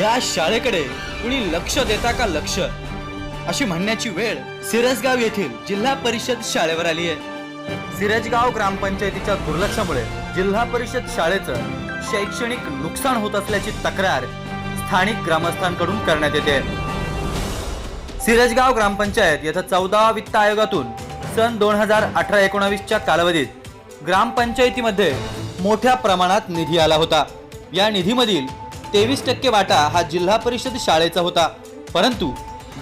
या शाळेकडे कुणी लक्ष देता का लक्ष? अशी म्हणण्याची वेळ सिरसगाव येथील जिल्हा परिषद शाळेवर आली आहे. सिरजगाव ग्रामपंचायतीच्या दुर्लक्षामुळे जिल्हा परिषद शाळेचं शैक्षणिक नुकसान होत असल्याची तक्रार स्थानिक ग्रामस्थांकडून करण्यात येते. सिरजगाव ग्रामपंचायत येथे चौदा वित्त आयोगातून सन दोन हजार अठरा एकोणावीसच्या कालावधीत ग्रामपंचायतीमध्ये मोठ्या प्रमाणात निधी आला होता. या निधीमधील तेवीस टक्के वाटा हा जिल्हा परिषद शाळेचा होता. परंतु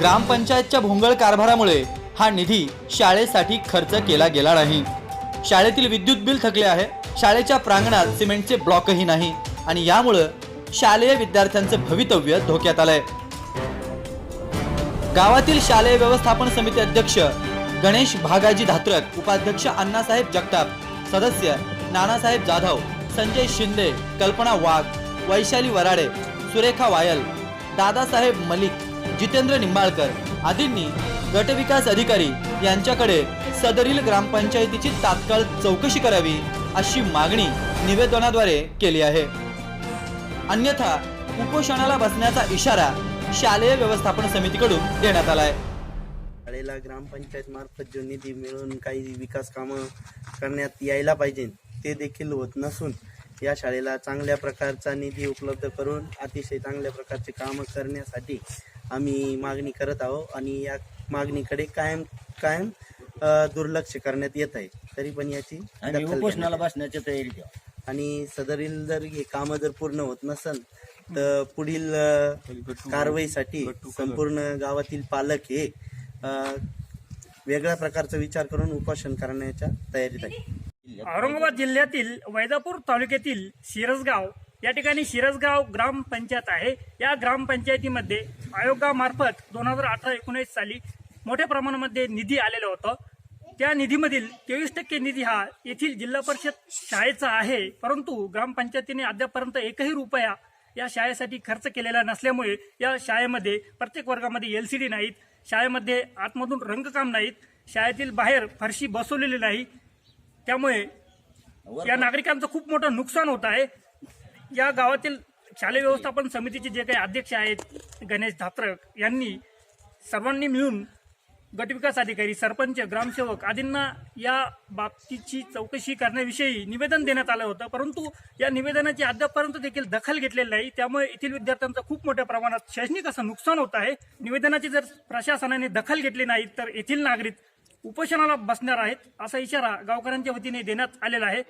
ग्रामपंचायतच्या भोंगळ कारभारामुळे हा निधी शाळेसाठी खर्च केला गेला नाही. शाळेतील विद्युत बिल थकले आहे. शाळेच्या प्रांगणात सिमेंटचे ब्लॉकही नाही आणि यामुळं शालेय विद्यार्थ्यांचं भवितव्य धोक्यात आलंय. गावातील शालेय व्यवस्थापन समिती अध्यक्ष गणेश भागाजी धात्रक उपाध्यक्ष अण्णासाहेब जगताप सदस्य नानासाहेब जाधव संजय शिंदे कल्पना वाघ वैशाली वराडे सुरेखा वायल दादासाहेब मलिक जितेंद्र निंबाळकर आदींनी गटविकास अधिकारी यांच्याकडे सदरील ग्रामपंचायतीची तात्काळ चौकशी करावी अशी मागणी निवेदनाद्वारे केली आहे. अन्यथा उपोषणाला बसण्याचा इशारा शालेय व्यवस्थापन समितीकडून देण्यात आलाय. शाळेला ग्रामपंचायत मार्फत जो निधी मिळून काही विकास कामं करण्यात यायला पाहिजे ते देखील होत नसून या शाळेला चांगल्या प्रकारचा निधी उपलब्ध करून अतिशय चांगल्या प्रकारचे कामं करण्यासाठी आम्ही मागणी करत आहोत आणि या मागणीकडे कायम कायम अ, दुर्लक्ष करण्यात येत आहे. तरी पण याची आणि दखल उपोषणाला घेण्यात बसण्याची तयारी ठेवा. आणि सदरील जर हे कामं जर पूर्ण होत नसल तर पुढील अ, कारवाईसाठी संपूर्ण गावातील पालक हे अ, वेगळ्या प्रकारचा विचार करून उपोषण करण्याच्या तयारीत आहे औरंगाबाद जिल्ह्यातील वैजापूर तालुक्यातील शिरसगाव या ठिकाणी शिरसगाव ग्रामपंचायत आहे. या ग्रामपंचायतीमध्ये आयोगामार्फत दोन हजार अठरा एकोणीस साली मोठ्या प्रमाणामध्ये निधी आलेलं होतं. त्या निधीमधील तेवीस टक्के निधी हा येथील जिल्हा परिषद शाळेचा आहे. परंतु ग्रामपंचायतीने अद्यापर्यंत एकही रुपया या शाळेसाठी खर्च केलेला नसल्यामुळे या शाळेमध्ये प्रत्येक वर्गामध्ये एल सी डी नाहीत. शाळेमध्ये आतमधून रंगकाम नाहीत. शाळेतील बाहेर फरशी बसवलेली नाही. त्यामुळे या नागरिकांचं खूप मोठं नुकसान होत आहे. या गावातील शालेय व्यवस्थापन समितीचे जे काही अध्यक्ष आहेत गणेश धात्रक यांनी सर्वांनी मिळून गटविकास अधिकारी सरपंच ग्रामसेवक आदींना या बाबतीची चौकशी करण्याविषयी निवेदन देण्यात आलं होतं. परंतु या निवेदनाची अद्यापपर्यंत देखील दखल घेतलेली नाही. त्यामुळे येथील विद्यार्थ्यांचं खूप मोठ्या प्रमाणात शैक्षणिक असं नुकसान होत आहे. निवेदनाची जर प्रशासनाने दखल घेतली नाही तर येथील नागरिक उपोषणाला बसणार आहेत असा इशारा गावकऱ्यांच्या वतीने देण्यात आलेला आहे.